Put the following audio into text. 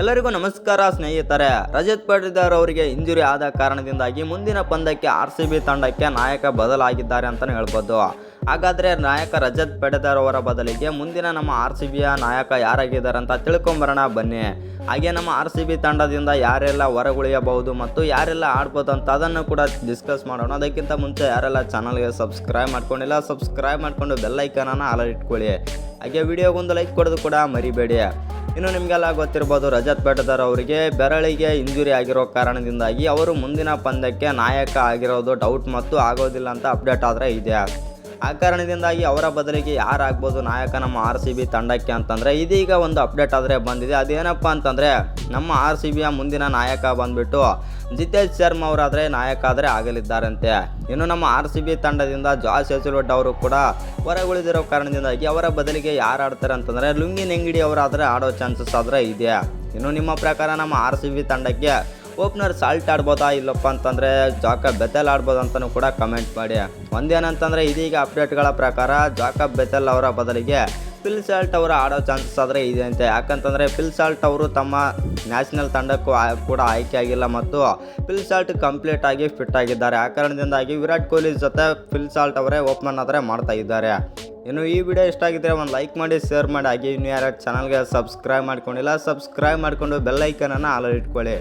ಎಲ್ಲರಿಗೂ ನಮಸ್ಕಾರ ಸ್ನೇಹಿತರೆ. ರಜತ್ ಪಾಟಿದಾರ್ ಅವರಿಗೆ ಇಂಜುರಿ ಆದ ಕಾರಣದಿಂದಾಗಿ ಮುಂದಿನ ಪಂದ್ಯಕ್ಕೆ ಆರ್ ಸಿ ಬಿ ತಂಡಕ್ಕೆ ನಾಯಕ ಬದಲಾಗಿದ್ದಾರೆ ಅಂತಲೇ ಹೇಳ್ಬೋದು. ಹಾಗಾದರೆ ನಾಯಕ ರಜತ್ ಪಡೆದಾರ್ ಅವರ ಬದಲಿಗೆ ಮುಂದಿನ ನಮ್ಮ ಆರ್ ಸಿ ಬಿಯ ನಾಯಕ ಯಾರಾಗಿದ್ದಾರೆ ಅಂತ ತಿಳ್ಕೊಂಬರೋಣ ಬನ್ನಿ. ಹಾಗೆ ನಮ್ಮ ಆರ್ ಸಿ ಬಿ ತಂಡದಿಂದ ಯಾರೆಲ್ಲ ಹೊರಗುಳಿಯಬಹುದು ಮತ್ತು ಯಾರೆಲ್ಲ ಆಡ್ಬೋದು ಅಂತ ಅದನ್ನು ಕೂಡ ಡಿಸ್ಕಸ್ ಮಾಡೋಣ. ಅದಕ್ಕಿಂತ ಮುಂಚೆ ಯಾರೆಲ್ಲ ಚಾನಲ್ಗೆ ಸಬ್ಸ್ಕ್ರೈಬ್ ಮಾಡ್ಕೊಂಡಿಲ್ಲ ಸಬ್ಸ್ಕ್ರೈಬ್ ಮಾಡಿಕೊಂಡು ಬೆಲ್ಲೈಕನನ್ನು ಅಲರ್ಟ್ ಇಟ್ಕೊಳ್ಳಿ. ಹಾಗೆ ವಿಡಿಯೋಗೊಂದು ಲೈಕ್ ಕೊಡೋದು ಕೂಡ ಮರಿಬೇಡಿ. ಇನ್ನು ನಿಮಗೆಲ್ಲ ಗೊತ್ತಿರ್ಬೋದು ರಜತ್ ಬೇಟದಾರ್ ಅವರಿಗೆ ಬೆರಳಿಗೆ ಇಂಜುರಿ ಆಗಿರೋ ಕಾರಣದಿಂದಾಗಿ ಅವರು ಮುಂದಿನ ಪಂದ್ಯಕ್ಕೆ ನಾಯಕ ಆಗಿರೋದು ಡೌಟ್ ಮತ್ತು ಆಗೋದಿಲ್ಲ ಅಂತ ಅಪ್ಡೇಟ್ ಆದರೆ ಇದೆ. ಆ ಕಾರಣದಿಂದಾಗಿ ಅವರ ಬದಲಿಗೆ ಯಾರಾಗ್ಬೋದು ನಾಯಕ ನಮ್ಮ ಆರ್ ಸಿ ಬಿ ತಂಡಕ್ಕೆ ಅಂತಂದರೆ, ಇದೀಗ ಒಂದು ಅಪ್ಡೇಟ್ ಆದರೆ ಬಂದಿದೆ. ಅದೇನಪ್ಪ ಅಂತಂದರೆ, ನಮ್ಮ ಆರ್ ಸಿ ಬಿಯ ಮುಂದಿನ ನಾಯಕ ಬಂದ್ಬಿಟ್ಟು ಜಿತೇಶ್ ಶರ್ಮಾ ಅವರಾದರೆ ನಾಯಕ ಆದರೆ ಆಗಲಿದ್ದಾರಂತೆ. ಇನ್ನು ನಮ್ಮ ಆರ್ ಸಿ ಬಿ ತಂಡದಿಂದ ಜಾಸ್ ಹೆಸರುಡ್ ಅವರು ಕೂಡ ಹೊರಗುಳಿದಿರೋ ಕಾರಣದಿಂದಾಗಿ ಅವರ ಬದಲಿಗೆ ಯಾರು ಆಡ್ತಾರೆ ಅಂತಂದರೆ, ಲುಂಗಿ ನೆಂಗಿಡಿ ಅವರಾದರೆ ಆಡೋ ಚಾನ್ಸಸ್ ಆದರೆ ಇದೆ. ಇನ್ನು ನಿಮ್ಮ ಪ್ರಕಾರ ನಮ್ಮ ಆರ್ ಸಿ ಬಿ ತಂಡಕ್ಕೆ ಓಪನರ್ ಸಾಲ್ಟ್ ಆಡ್ಬೋದಾ ಇಲ್ಲಪ್ಪ ಅಂತಂದರೆ ಜಾಕ ಬೆತೆಲ್ ಆಡ್ಬೋದು ಅಂತಲೂ ಕೂಡ ಕಮೆಂಟ್ ಮಾಡಿ. ಒಂದೇನಂತಂದರೆ ಇದೀಗ ಅಪ್ಡೇಟ್ಗಳ ಪ್ರಕಾರ ಜಾಕಬ್ ಬೆತೆಲ್ ಅವರ ಬದಲಿಗೆ ಫಿಲ್ ಸಾಲ್ಟ್ ಅವರು ಆಡೋ ಚಾನ್ಸಸ್ ಆದರೆ ಇದೆ ಅಂತೆ. ಯಾಕಂತಂದರೆ ಫಿಲ್ ಸಾಲ್ಟ್ ಅವರು ತಮ್ಮ ನ್ಯಾಷನಲ್ ತಂಡಕ್ಕೂ ಕೂಡ ಆಯ್ಕೆ ಆಗಿಲ್ಲ ಮತ್ತು ಫಿಲ್ ಸಾಲ್ಟ್ ಕಂಪ್ಲೀಟ್ ಆಗಿ ಫಿಟ್ ಆಗಿದ್ದಾರೆ. ಆ ಕಾರಣದಿಂದಾಗಿ ವಿರಾಟ್ ಕೊಹ್ಲಿ ಜೊತೆ ಫಿಲ್ ಸಾಲ್ಟ್ ಅವರೇ ಓಪನ್ ಆದರೆ ಮಾಡ್ತಾ ಇದ್ದಾರೆ. ಇನ್ನು ಈ ವಿಡಿಯೋ ಇಷ್ಟ ಆಗಿದ್ದರೆ ಒಂದು ಲೈಕ್ ಮಾಡಿ ಶೇರ್ ಮಾಡಿ. ಹಾಗೆ ಇನ್ನು ಯಾರು ಚಾನಲ್ಗೆ ಸಬ್ಸ್ಕ್ರೈಬ್ ಮಾಡ್ಕೊಂಡಿಲ್ಲ ಸಬ್ಸ್ಕ್ರೈಬ್ ಮಾಡಿಕೊಂಡು ಬೆಲ್ಲೈಕನನ್ನು ಆಲೋ ಇಟ್ಕೊಳ್ಳಿ.